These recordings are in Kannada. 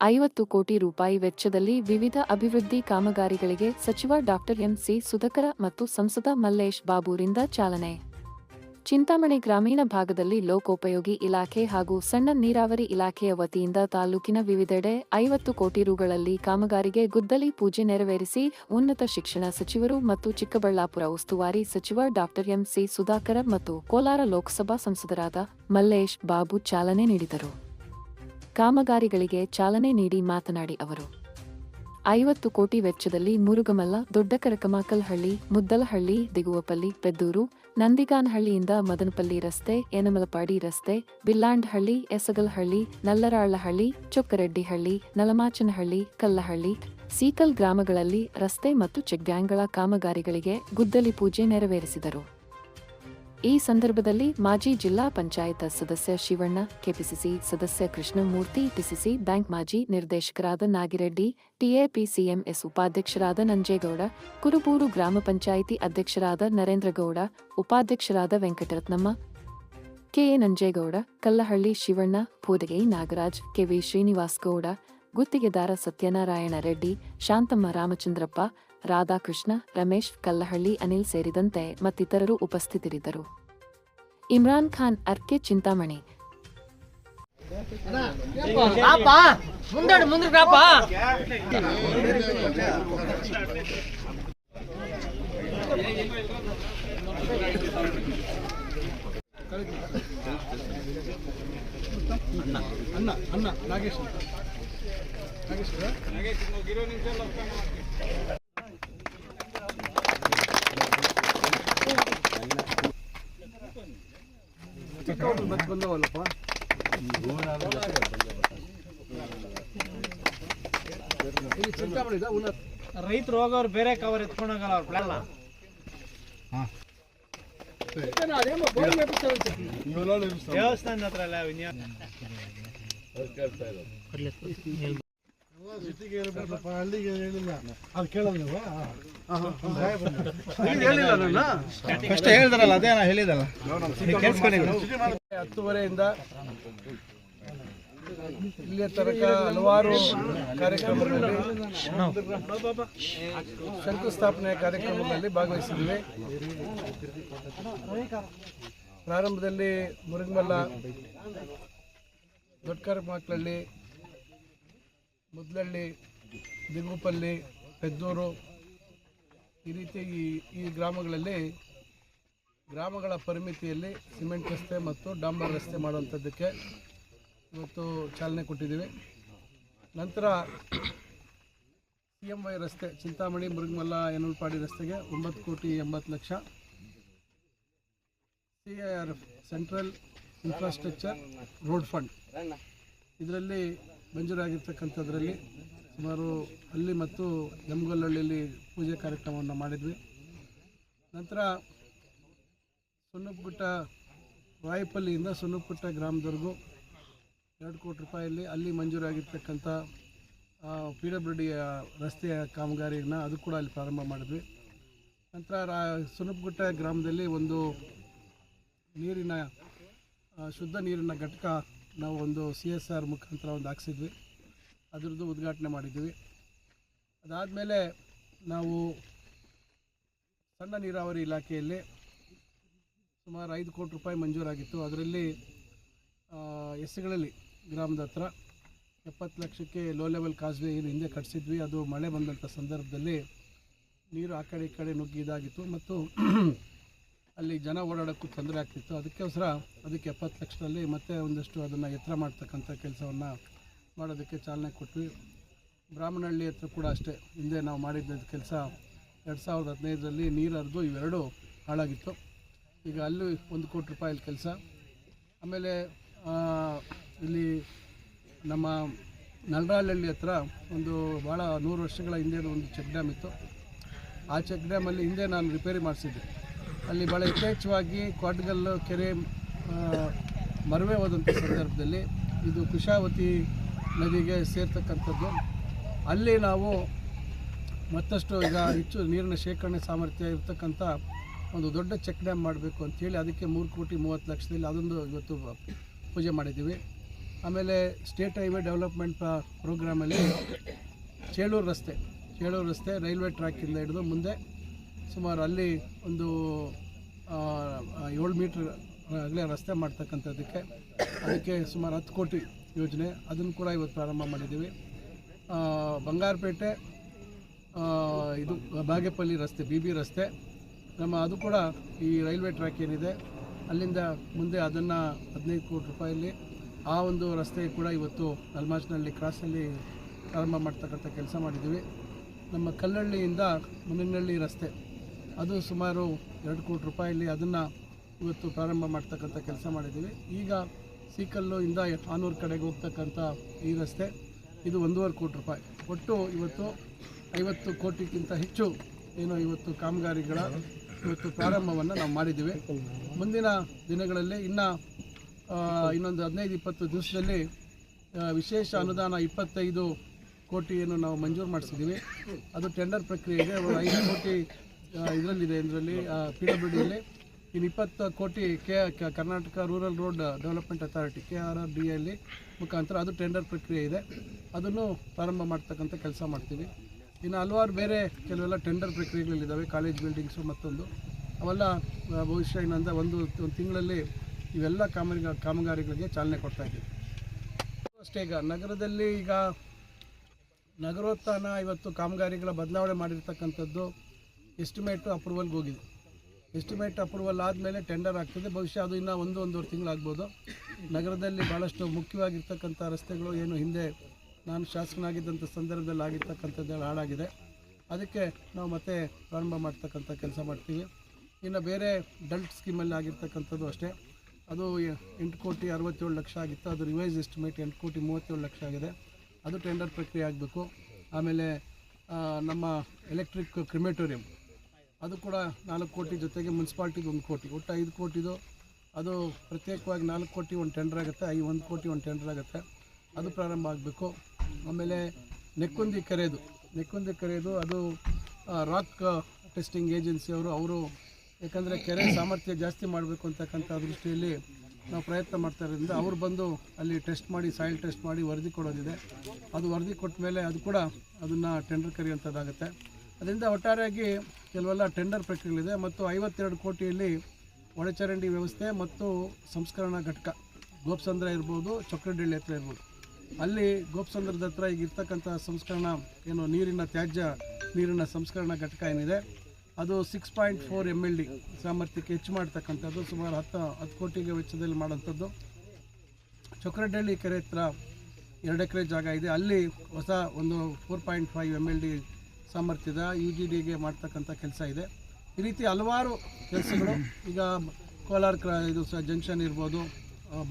ಐವತ್ತು ಕೋಟಿ ರೂಪಾಯಿ ವೆಚ್ಚದಲ್ಲಿ ವಿವಿಧ ಅಭಿವೃದ್ಧಿ ಕಾಮಗಾರಿಗಳಿಗೆ ಸಚಿವ ಡಾಕ್ಟರ್ ಎಂಸಿ ಸುಧಾಕರ ಮತ್ತು ಸಂಸದ ಮಲ್ಲೇಶ್ ಬಾಬೂರಿಂದ ಚಾಲನೆ. ಚಿಂತಾಮಣಿ ಗ್ರಾಮೀಣ ಭಾಗದಲ್ಲಿ ಲೋಕೋಪಯೋಗಿ ಇಲಾಖೆ ಹಾಗೂ ಸಣ್ಣ ನೀರಾವರಿ ಇಲಾಖೆಯ ವತಿಯಿಂದ ತಾಲೂಕಿನ ವಿವಿಧೆಡೆ ಐವತ್ತು ಕೋಟಿ ರುಗಳಲ್ಲಿ ಕಾಮಗಾರಿಗೆ ಗುದ್ದಲಿ ಪೂಜೆ ನೆರವೇರಿಸಿ ಉನ್ನತ ಶಿಕ್ಷಣ ಸಚಿವರು ಮತ್ತು ಚಿಕ್ಕಬಳ್ಳಾಪುರ ಉಸ್ತುವಾರಿ ಸಚಿವ ಡಾಕ್ಟರ್ ಎಂಸಿ ಸುಧಾಕರ ಮತ್ತು ಕೋಲಾರ ಲೋಕಸಭಾ ಸಂಸದರಾದ ಮಲ್ಲೇಶ್ ಬಾಬು ಚಾಲನೆ ನೀಡಿದರು. ಕಾಮಗಾರಿಗಳಿಗೆ ಚಾಲನೆ ನೀಡಿ ಮಾತನಾಡಿ ಅವರು. ಐವತ್ತು ಕೋಟಿ ವೆಚ್ಚದಲ್ಲಿ ಮುರುಗಮಲ್ಲ ದೊಡ್ಡಕರಕಮಾಕಲ್ಹಳ್ಳಿ ಮುದ್ದಲಹಳ್ಳಿ, ದಿಗುವಪಲ್ಲಿ, ಪೆದ್ದೂರು, ನಂದಿಗಾನಹಳ್ಳಿಯಿಂದ ಮದನಪಲ್ಲಿ ರಸ್ತೆ, ಎನಮಲಪಾಡಿ ರಸ್ತೆ, ಬಿಲ್ಲಾಂಡ್ಹಳ್ಳಿ, ಎಸಗಲ್ಹಳ್ಳಿ, ನಲ್ಲರಾಳಹಳ್ಳಿ, ಚೊಕ್ಕರೆಡ್ಡಿಹಳ್ಳಿ, ನಲಮಾಚನಹಳ್ಳಿ, ಕಲ್ಲಹಳ್ಳಿ ಸೀಕಲ್ ಗ್ರಾಮಗಳಲ್ಲಿ ರಸ್ತೆ ಮತ್ತು ಚೆಕ್ಡ್ಯಾಂಗಳ ಕಾಮಗಾರಿಗಳಿಗೆ ಗುದ್ದಲಿ ಪೂಜೆ ನೆರವೇರಿಸಿದರು. ಈ ಸಂದರ್ಭದಲ್ಲಿ ಮಾಜಿ ಜಿಲ್ಲಾ ಪಂಚಾಯತ್ ಸದಸ್ಯ ಶಿವಣ್ಣ, ಕೆಪಿಸಿಸಿ ಸದಸ್ಯ ಕೃಷ್ಣಮೂರ್ತಿ ಪಿಸಿಸಿ ಬ್ಯಾಂಕ್ ಮಾಜಿ ನಿರ್ದೇಶಕರಾದ ನಾಗಿರೆಡ್ಡಿ ಟಿಎಪಿಸಿಎಂಎಸ್ ಉಪಾಧ್ಯಕ್ಷರಾದ ನಂಜೇಗೌಡ, ಕುರುಬೂರು ಗ್ರಾಮ ಪಂಚಾಯಿತಿ ಅಧ್ಯಕ್ಷರಾದ ನರೇಂದ್ರಗೌಡ, ಉಪಾಧ್ಯಕ್ಷರಾದ Venkataratnamma K A Nanjegowda, Kallahalli Shivanna, Poodagai Nagaraj K V Srinivas Gowda ಗುತ್ತಿಗೆದಾರ ಸತ್ಯನಾರಾಯಣ ರೆಡ್ಡಿ, ಶಾಂತಮ್ಮ ರಾಮಚಂದ್ರಪ್ಪ ರಾಧಾಕೃಷ್ಣ ರಮೇಶ್ ಕಲ್ಲಹಳ್ಳಿ ಅನಿಲ್ ಸೇರಿದಂತೆ ಮತ್ತಿತರರು ಉಪಸ್ಥಿತರಿದ್ದರು. ಇಮ್ರಾನ್ ಖಾನ್ ಅರ್ಕೆ ಚಿಂತಾಮಣಿ. ಅಣ್ಣ ಅಣ್ಣ ನಾಗೇಶ್ ಉನ್ನತ ರೈತರು ಹೋಗೋರು ಬೇರೆ ಕವರ್ ಎತ್ಕೊಂಡು ಹೋಗಲ್ಲ ಅವ್ರ ಪ್ಲಾನ್ ದೇವಸ್ಥಾನದ ಹತ್ರ ಎಲ್ಲ ವಿನ್ಯಾಸ ಹತ್ತುವರೆಯಿಂದ ಇಲ್ಲಿಯ ತನಕ ಹಲವಾರು ಕಾರ್ಯಕ್ರಮಗಳಲ್ಲಿ ಶಂಕುಸ್ಥಾಪನೆಯ ಕಾರ್ಯಕ್ರಮದಲ್ಲಿ ಭಾಗವಹಿಸಿದ್ವಿ. ಪ್ರಾರಂಭದಲ್ಲಿ ಮುರುಗಮಲ್ಲ ದೊಡ್ಡ ಮಕ್ಕಳಲ್ಲಿ ಮುದ್ಲಳ್ಳಿ ದಿಗುಪಲ್ಲಿ ಪೆದ್ದೂರು ಈ ರೀತಿ ಈ ಈ ಗ್ರಾಮಗಳಲ್ಲಿ ಗ್ರಾಮಗಳ ಪರಿಮಿತಿಯಲ್ಲಿ ಸಿಮೆಂಟ್ ರಸ್ತೆ ಮತ್ತು ಡಾಂಬರ್ ರಸ್ತೆ ಮಾಡುವಂಥದ್ದಕ್ಕೆ ಇವತ್ತು ಚಾಲನೆ ಕೊಟ್ಟಿದ್ದೀವಿ. ನಂತರ ಸಿ ಎಂ ವೈ ರಸ್ತೆ, ಚಿಂತಾಮಣಿ ಮುರುಗಮಲ್ಲ ಎನಲ್ಪಾಡಿ ರಸ್ತೆಗೆ ಒಂಬತ್ತು ಕೋಟಿ ಎಂಬತ್ತು lakh. C R F central infrastructure road fund. ಇದರಲ್ಲಿ ಮಂಜೂರಾಗಿರ್ತಕ್ಕಂಥದ್ರಲ್ಲಿ ಸುಮಾರು ಅಲ್ಲಿ ಮತ್ತು ಜಮಗಲ್ಲಹಳ್ಳಿಯಲ್ಲಿ ಪೂಜೆ ಕಾರ್ಯಕ್ರಮವನ್ನು ಮಾಡಿದ್ವಿ. ನಂತರ ಸುಣ್ಣಪುಟ್ಟ ರಾಯಪಲ್ಲಿಯಿಂದ ಸುಣ್ಣಪುಟ್ಟ ಗ್ರಾಮದವರೆಗೂ ಎರಡು ಕೋಟಿ ರೂಪಾಯಲ್ಲಿ ಅಲ್ಲಿ ಮಂಜೂರಾಗಿರ್ತಕ್ಕಂಥ ಪಿ ಡಬ್ಲ್ಯೂ ಡಿ ರಸ್ತೆಯ ಕಾಮಗಾರಿಯನ್ನ ಅದು ಕೂಡ ಅಲ್ಲಿ ಪ್ರಾರಂಭ ಮಾಡಿದ್ವಿ. ನಂತರ ರಾ ಗ್ರಾಮದಲ್ಲಿ ಒಂದು ನೀರಿನ ಶುದ್ಧ ನೀರಿನ ಘಟಕ ನಾವು ಒಂದು ಸಿ ಎಸ್ ಆರ್ ಮುಖಾಂತರ ಒಂದು ಹಾಕ್ಸಿದ್ವಿ. ಅದರದ್ದು ಉದ್ಘಾಟನೆ ಮಾಡಿದ್ವಿ. ಅದಾದಮೇಲೆ ನಾವು ಸಣ್ಣ ನೀರಾವರಿ ಇಲಾಖೆಯಲ್ಲಿ ಸುಮಾರು ಐದು ಕೋಟಿ ರೂಪಾಯಿ ಮಂಜೂರಾಗಿತ್ತು. ಅದರಲ್ಲಿ ಎಸ್ಗಳಲ್ಲಿ ಗ್ರಾಮದ ಹತ್ರ ಎಪ್ಪತ್ತು ಲಕ್ಷಕ್ಕೆ ಲೋ ಲೆವೆಲ್ ಕಾಸ್ವೆ ಏನು ಹಿಂದೆ ಕಟ್ಸಿದ್ವಿ. ಅದು ಮಳೆ ಬಂದಂಥ ಸಂದರ್ಭದಲ್ಲಿ ನೀರು ಆ ಕಡೆ ಈ ಕಡೆ ನುಗ್ಗಿ ಇದಾಗಿತ್ತು. ಮತ್ತು ಅಲ್ಲಿ ಜನ ಓಡಾಡೋಕ್ಕೂ ತೊಂದರೆ ಆಗ್ತಿತ್ತು. ಅದಕ್ಕೋಸ್ಕರ ಅದಕ್ಕೆ ಎಪ್ಪತ್ತು ಲಕ್ಷದಲ್ಲಿ ಮತ್ತೆ ಒಂದಷ್ಟು ಅದನ್ನು ಎತ್ತರ ಮಾಡ್ತಕ್ಕಂಥ ಕೆಲಸವನ್ನು ಮಾಡೋದಕ್ಕೆ ಚಾಲನೆ ಕೊಟ್ವಿ. ಬ್ರಾಹ್ಮಣಹಳ್ಳಿ ಹತ್ರ ಕೂಡ ಅಷ್ಟೇ. ಹಿಂದೆ ನಾವು ಮಾಡಿದ್ದ ಕೆಲಸ ಎರಡು ಸಾವಿರದ ಹದಿನೈದರಲ್ಲಿ ನೀರು ಹರಿದು ಇವೆರಡು ಹಾಳಾಗಿತ್ತು. ಈಗ ಅಲ್ಲೂ ಒಂದು ಕೋಟಿ ರೂಪಾಯಿ ಕೆಲಸ. ಆಮೇಲೆ ಇಲ್ಲಿ ನಮ್ಮ ನಲ್ರಾಳಹಳ್ಳಿ ಹತ್ರ ಒಂದು ಭಾಳ ನೂರು ವರ್ಷಗಳ ಹಿಂದೆ ಒಂದು ಚೆಕ್ ಡ್ಯಾಮ್ ಇತ್ತು. ಆ ಚೆಕ್ ಡ್ಯಾಮಲ್ಲಿ ಹಿಂದೆ ನಾನು ರಿಪೇರಿ ಮಾಡಿಸಿದ್ದೆ. ಅಲ್ಲಿ ಭಾಳ ಯಥೇಚ್ಛವಾಗಿ ಕ್ವಾಟ್ಗಲ್ಲು ಕೆರೆ ಮರವೆ ಹೋದಂಥ ಸಂದರ್ಭದಲ್ಲಿ ಇದು ಕುಶಾವತಿ ನದಿಗೆ ಸೇರ್ತಕ್ಕಂಥದ್ದು. ಅಲ್ಲಿ ನಾವು ಮತ್ತಷ್ಟು ಈಗ ಹೆಚ್ಚು ನೀರಿನ ಶೇಖರಣೆ ಸಾಮರ್ಥ್ಯ ಇರತಕ್ಕಂಥ ಒಂದು ದೊಡ್ಡ ಚೆಕ್ ಡ್ಯಾಮ್ ಮಾಡಬೇಕು ಅಂಥೇಳಿ ಅದಕ್ಕೆ ಮೂರು ಕೋಟಿ ಮೂವತ್ತು ಲಕ್ಷದಲ್ಲಿ ಅದೊಂದು ಇವತ್ತು ಪೂಜೆ ಮಾಡಿದ್ದೀವಿ. ಆಮೇಲೆ ಸ್ಟೇಟ್ ಹೈವೇ ಡೆವಲಪ್ಮೆಂಟ್ ಪ್ರೋಗ್ರಾಮಲ್ಲಿ ಚೇಳೂರು ರಸ್ತೆ ಚೇಳೂರು ರಸ್ತೆ ರೈಲ್ವೆ ಟ್ರ್ಯಾಕಿಂದ ಹಿಡಿದು ಮುಂದೆ ಸುಮಾರು ಅಲ್ಲಿ ಒಂದು ಏಳು ಮೀಟ್ರ್ ಆಗಲೇ ರಸ್ತೆ ಮಾಡ್ತಕ್ಕಂಥದ್ದಕ್ಕೆ ಅದಕ್ಕೆ ಸುಮಾರು ಹತ್ತು ಕೋಟಿ ಯೋಜನೆ. ಅದನ್ನು ಕೂಡ ಇವತ್ತು ಪ್ರಾರಂಭ ಮಾಡಿದ್ದೀವಿ. ಬಂಗಾರಪೇಟೆ ಇದು ಬಾಗೇಪಲ್ಲಿ ರಸ್ತೆ, ಬಿ ಬಿ ರಸ್ತೆ. ನಮ್ಮ, ಅದು ಕೂಡ ಈ ರೈಲ್ವೆ ಟ್ರ್ಯಾಕ್ ಏನಿದೆ, ಅಲ್ಲಿಂದ ಮುಂದೆ ಅದನ್ನು ಹದಿನೈದು ಕೋಟಿ ರೂಪಾಯಲ್ಲಿ ಆ ಒಂದು ರಸ್ತೆ ಕೂಡ ಇವತ್ತು ನಲ್ಮಾಚ್ನಲ್ಲಿ ಕ್ರಾಸಲ್ಲಿ ಪ್ರಾರಂಭ ಮಾಡ್ತಕ್ಕಂಥ ಕೆಲಸ ಮಾಡಿದ್ದೀವಿ. ನಮ್ಮ ಕಲ್ಲಹಳ್ಳಿಯಿಂದ ಮುನಿನಹಳ್ಳಿ ರಸ್ತೆ ಅದು ಸುಮಾರು ಎರಡು ಕೋಟಿ ರೂಪಾಯಲ್ಲಿ ಅದನ್ನು ಇವತ್ತು ಪ್ರಾರಂಭ ಮಾಡ್ತಕ್ಕಂಥ ಕೆಲಸ ಮಾಡಿದ್ದೀವಿ. ಈಗ ಸೀಕಲ್ಲು ಇಂದ ಆನೂರು ಕಡೆಗೆ ಹೋಗ್ತಕ್ಕಂಥ ಈ ರಸ್ತೆ, ಇದು ಒಂದೂವರೆ ಕೋಟಿ ರೂಪಾಯಿ. ಒಟ್ಟು ಇವತ್ತು ಐವತ್ತು ಕೋಟಿಗಿಂತ ಹೆಚ್ಚು ಏನು ಇವತ್ತು ಕಾಮಗಾರಿಗಳ ಇವತ್ತು ಪ್ರಾರಂಭವನ್ನು ನಾವು ಮಾಡಿದ್ದೀವಿ. ಮುಂದಿನ ದಿನಗಳಲ್ಲಿ ಇನ್ನು ಇನ್ನೊಂದು ಹದಿನೈದು, ಇಪ್ಪತ್ತು ದಿವಸದಲ್ಲಿ ವಿಶೇಷ ಅನುದಾನ ಇಪ್ಪತ್ತೈದು ಕೋಟಿಯನ್ನು ನಾವು ಮಂಜೂರು ಮಾಡಿಸಿದ್ದೀವಿ. ಅದು ಟೆಂಡರ್ ಪ್ರಕ್ರಿಯೆಗೆ ಒಂದು ಐದು ಕೋಟಿ ಇದರಲ್ಲಿದೆ. ಇದರಲ್ಲಿ ಪಿ ಡಬ್ಲ್ಯೂ ಡಿಯಲ್ಲಿ ಇನ್ನು ಇಪ್ಪತ್ತು ಕೋಟಿ K Karnataka rural road development authority, K R R D ಎಲ್ಲಿ ಮುಖಾಂತರ ಅದು ಟೆಂಡರ್ ಪ್ರಕ್ರಿಯೆ ಇದೆ. ಅದನ್ನು ಪ್ರಾರಂಭ ಮಾಡ್ತಕ್ಕಂಥ ಕೆಲಸ ಮಾಡ್ತೀವಿ. ಇನ್ನು ಹಲವಾರು ಬೇರೆ ಕೆಲವೆಲ್ಲ ಟೆಂಡರ್ ಪ್ರಕ್ರಿಯೆಗಳಿದ್ದಾವೆ. ಕಾಲೇಜ್ ಬಿಲ್ಡಿಂಗ್ಸು ಮತ್ತೊಂದು. ಅವೆಲ್ಲ ಭವಿಷ್ಯ ಇನ್ನೊಂದು ಒಂದು ತಿಂಗಳಲ್ಲಿ ಇವೆಲ್ಲ ಕಾಮಗಾರಿ, ಕಾಮಗಾರಿಗಳಿಗೆ ಚಾಲನೆ ಕೊಡ್ತಾ ಇದ್ದೀವಿ. ಅಷ್ಟೇ ಈಗ ನಗರದಲ್ಲಿ ಈಗ ನಗರೋತ್ಥಾನ ಇವತ್ತು ಕಾಮಗಾರಿಗಳ ಬದಲಾವಣೆ ಮಾಡಿರ್ತಕ್ಕಂಥದ್ದು ಎಸ್ಟಿಮೇಟು ಅಪ್ರೂವಲ್ಗೆ ಹೋಗಿದೆ. ಎಸ್ಟಿಮೇಟ್ ಅಪ್ರೂವಲ್ ಆದಮೇಲೆ ಟೆಂಡರ್ ಆಗ್ತದೆ. ಬಹುಶಃ ಅದು ಇನ್ನೂ ಒಂದು, ಒಂದೂವರೆ ತಿಂಗಳಾಗ್ಬೋದು. ನಗರದಲ್ಲಿ ಭಾಳಷ್ಟು ಮುಖ್ಯವಾಗಿರ್ತಕ್ಕಂಥ ರಸ್ತೆಗಳು ಏನು ಹಿಂದೆ ನಾನು ಶಾಸಕನಾಗಿದ್ದಂಥ ಸಂದರ್ಭದಲ್ಲಿ ಆಗಿರ್ತಕ್ಕಂಥದ್ದೆಲ್ಲ ಹಾಳಾಗಿದೆ. ಅದಕ್ಕೆ ನಾವು ಮತ್ತೆ ಪ್ರಾರಂಭ ಮಾಡ್ತಕ್ಕಂಥ ಕೆಲಸ ಮಾಡ್ತೀವಿ. ಇನ್ನು ಬೇರೆ ಡಲ್ಟ್ ಸ್ಕೀಮಲ್ಲಿ ಆಗಿರ್ತಕ್ಕಂಥದ್ದು ಅಷ್ಟೇ. ಅದು ಎಂಟು ಕೋಟಿ ಅರವತ್ತೇಳು ಲಕ್ಷ ಆಗಿತ್ತು. ಅದು ರಿವೈಸ್ ಎಸ್ಟಿಮೇಟ್ ಎಂಟು ಕೋಟಿ ಮೂವತ್ತೇಳು ಲಕ್ಷ ಆಗಿದೆ. ಅದು ಟೆಂಡರ್ ಪ್ರಕ್ರಿಯೆ ಆಗಬೇಕು. ಆಮೇಲೆ ನಮ್ಮ ಎಲೆಕ್ಟ್ರಿಕ್ ಕ್ರಿಮೇಟೋರಿಯಂ ಅದು ಕೂಡ ನಾಲ್ಕು ಕೋಟಿ ಜೊತೆಗೆ ಮುನ್ಸಿಪಾಲ್ಟಿಗೆ ಒಂದು ಕೋಟಿ. ಒಟ್ಟು ಐದು ಕೋಟಿದು ಅದು ಪ್ರತ್ಯೇಕವಾಗಿ ನಾಲ್ಕು ಕೋಟಿ ಒಂದು ಟೆಂಡರ್ ಆಗುತ್ತೆ. ಐ ಒಂದು ಕೋಟಿ ಒಂದು ಟೆಂಡರ್ ಆಗುತ್ತೆ. ಅದು ಪ್ರಾರಂಭ ಆಗಬೇಕು. ಆಮೇಲೆ ನೆಕ್ಕುಂದಿ ಕರೆಯೋದು ನೆಕ್ಕುಂದಿ ಕರೆಯೋದು ಅದು ರಾಕ್ ಟೆಸ್ಟಿಂಗ್ ಏಜೆನ್ಸಿಯವರು ಅವರು ಯಾಕಂದರೆ ಕೆರೆ ಸಾಮರ್ಥ್ಯ ಜಾಸ್ತಿ ಮಾಡಬೇಕು ಅಂತಕ್ಕಂಥ ದೃಷ್ಟಿಯಲ್ಲಿ ನಾವು ಪ್ರಯತ್ನ ಮಾಡ್ತಾ ಇರೋದ್ರಿಂದ ಅವ್ರು ಬಂದು ಅಲ್ಲಿ ಟೆಸ್ಟ್ ಮಾಡಿ ಸಾಯಿಲ್ ಟೆಸ್ಟ್ ಮಾಡಿ ವರದಿ ಕೊಡೋದಿದೆ. ಅದು ವರದಿ ಕೊಟ್ಟ ಮೇಲೆ ಅದು ಕೂಡ ಅದನ್ನು ಟೆಂಡರ್ ಕರೆಯುವಂಥದ್ದಾಗುತ್ತೆ. ಅದರಿಂದ ಒಟ್ಟಾರೆಯಾಗಿ ಕೆಲವೆಲ್ಲ ಟೆಂಡರ್ ಪ್ರಕ್ರಿಯೆಗಳಿದೆ ಮತ್ತು ಐವತ್ತೆರಡು ಕೋಟಿಯಲ್ಲಿ ಒಳಚರಂಡಿ ವ್ಯವಸ್ಥೆ ಮತ್ತು ಸಂಸ್ಕರಣಾ ಘಟಕ, ಗೋಪ್ಸಂದ್ರ ಇರ್ಬೋದು ಚೊಕ್ಕಡಳ್ಳಿ ಹತ್ರ ಇರ್ಬೋದು. ಅಲ್ಲಿ ಗೋಪ್ಸಂದ್ರದ ಹತ್ರ ಈಗ ಇರ್ತಕ್ಕಂಥ ಸಂಸ್ಕರಣಾ ಏನು, ನೀರಿನ ತ್ಯಾಜ್ಯ, ನೀರಿನ ಸಂಸ್ಕರಣಾ ಘಟಕ ಏನಿದೆ, ಅದು six point four M L D ಸಾಮರ್ಥ್ಯಕ್ಕೆ ಹೆಚ್ಚು ಮಾಡ್ತಕ್ಕಂಥದ್ದು, ಸುಮಾರು ಹತ್ತು ಹತ್ತು ಕೋಟಿಗೆ ವೆಚ್ಚದಲ್ಲಿ ಮಾಡೋಂಥದ್ದು ಚೊಕ್ರಡಳ್ಳಿ ಕೆರೆ ಹತ್ರ ಎರಡು ಎಕರೆ ಜಾಗ ಇದೆ. ಅಲ್ಲಿ ಹೊಸ ಒಂದು four point five M L D ಸಾಮರ್ಥ್ಯದ ಯು ಜಿ ಡಿಗೆ ಮಾಡ್ತಕ್ಕಂಥ ಕೆಲಸ ಇದೆ. ಈ ರೀತಿ ಹಲವಾರು ಕೆಲಸಗಳು, ಈಗ ಕೋಲಾರ ಕ್ರ ಇದು ಸ ಜಂಕ್ಷನ್ ಇರ್ಬೋದು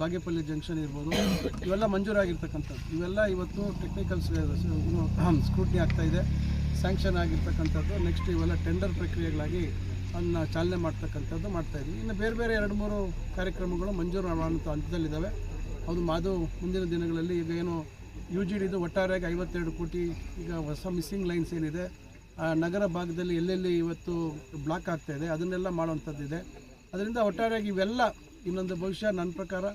ಬಾಗೇಪಲ್ಲಿ ಜಂಕ್ಷನ್ ಇರ್ಬೋದು, ಇವೆಲ್ಲ ಮಂಜೂರಾಗಿರ್ತಕ್ಕಂಥದ್ದು. ಇವೆಲ್ಲ ಇವತ್ತು ಟೆಕ್ನಿಕಲ್ ಸ್ಕ್ರೂಟ್ನಿ ಇದೆ ಸ್ಯಾಂಕ್ಷನ್ ಆಗಿರ್ತಕ್ಕಂಥದ್ದು. ನೆಕ್ಸ್ಟ್ ಇವೆಲ್ಲ ಟೆಂಡರ್ ಪ್ರಕ್ರಿಯೆಗಳಾಗಿ ಅದನ್ನ ಚಾಲನೆ ಮಾಡ್ತಕ್ಕಂಥದ್ದು ಮಾಡ್ತಾ ಇದ್ವಿ. ಇನ್ನು ಬೇರೆ ಬೇರೆ ಎರಡು ಮೂರು ಕಾರ್ಯಕ್ರಮಗಳು ಮಂಜೂರು ಮಾಡುವಂಥ ಹಂತದಲ್ಲಿದ್ದಾವೆ. ಅದು ಮಾದು ಮುಂದಿನ ದಿನಗಳಲ್ಲಿ ಈಗ ಏನು ಯು ಜಿ ಡಿದು ಒಟ್ಟಾರೆಯಾಗಿ ಐವತ್ತೆರಡು ಕೋಟಿ ಈಗ ಹೊಸ ಮಿಸ್ಸಿಂಗ್ ಲೈನ್ಸ್ ಏನಿದೆ, ಆ ನಗರ ಭಾಗದಲ್ಲಿ ಎಲ್ಲೆಲ್ಲಿ ಇವತ್ತು ಬ್ಲಾಕ್ ಆಗ್ತಾ ಇದೆ, ಅದನ್ನೆಲ್ಲ ಮಾಡುವಂಥದ್ದಿದೆ. ಅದರಿಂದ ಒಟ್ಟಾರೆಯಾಗಿ ಇವೆಲ್ಲ, ಇನ್ನೊಂದು ಭವಿಷ್ಯ ನನ್ನ ಪ್ರಕಾರ,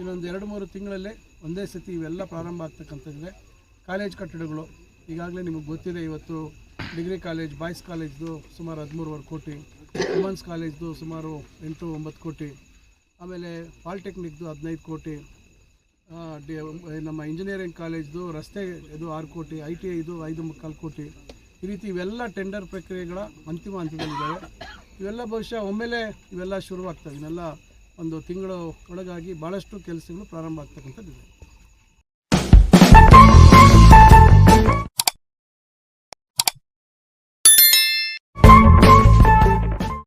ಇನ್ನೊಂದು ಎರಡು ಮೂರು ತಿಂಗಳಲ್ಲೇ ಒಂದೇ ಸತಿ ಇವೆಲ್ಲ ಪ್ರಾರಂಭ ಆಗ್ತಕ್ಕಂಥದ್ದಿದೆ. ಕಾಲೇಜ್ ಕಟ್ಟಡಗಳು, ಈಗಾಗಲೇ ನಿಮಗೆ ಗೊತ್ತಿದೆ ಇವತ್ತು ಡಿಗ್ರಿ ಕಾಲೇಜ್, ಬಾಯ್ಸ್ ಕಾಲೇಜ್ದು ಸುಮಾರು ಹದಿಮೂರುವರೆ ಕೋಟಿ, ವುಮೆನ್ಸ್ ಕಾಲೇಜ್ದು ಸುಮಾರು ಎಂಟು ಒಂಬತ್ತು ಕೋಟಿ, ಆಮೇಲೆ ಪಾಲಿಟೆಕ್ನಿಕ್ದು ಹದಿನೈದು ಕೋಟಿ ನಮ್ಮ ಇಂಜಿನಿಯರಿಂಗ್ ಕಾಲೇಜ್ದು ರಸ್ತೆ, ಇದು ಆರು ಕೋಟಿ ಐ ಟಿ ಐದು ಐದು ಮುಕ್ಕಾಲು ಕೋಟಿ. ಈ ರೀತಿ ಇವೆಲ್ಲ ಟೆಂಡರ್ ಪ್ರಕ್ರಿಯೆಗಳ ಅಂತಿಮ ಹಂತದಲ್ಲಿದ್ದಾವೆ. ಇವೆಲ್ಲ ಬಹುಶಃ ಒಮ್ಮೆಲೇ ಇವೆಲ್ಲ ಶುರುವಾಗ್ತವೆ. ಇವೆಲ್ಲ ಒಂದು ತಿಂಗಳು ಒಳಗಾಗಿ ಭಾಳಷ್ಟು ಕೆಲಸಗಳು ಪ್ರಾರಂಭ ಆಗ್ತಕ್ಕಂಥದ್ದಿದೆ.